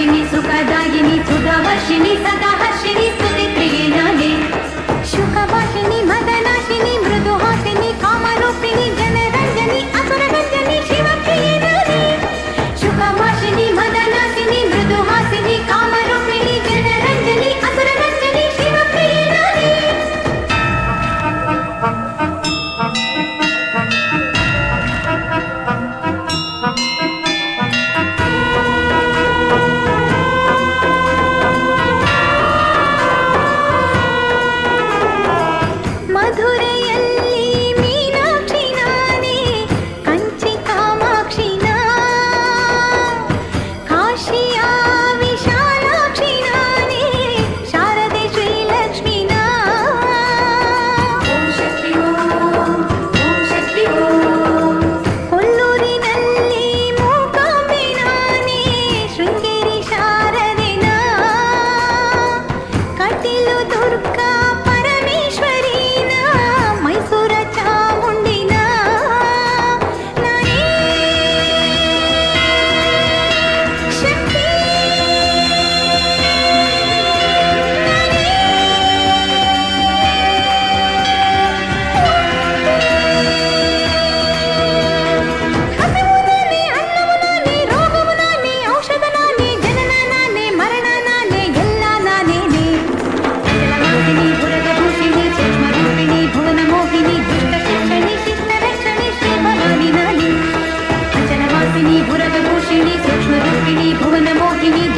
देवी भवनाशिनी सुखदायिनी सुधावर्षिणी सदा हर्षिणी спині, буряти душі ніс, як шмири спині, були немов і ні,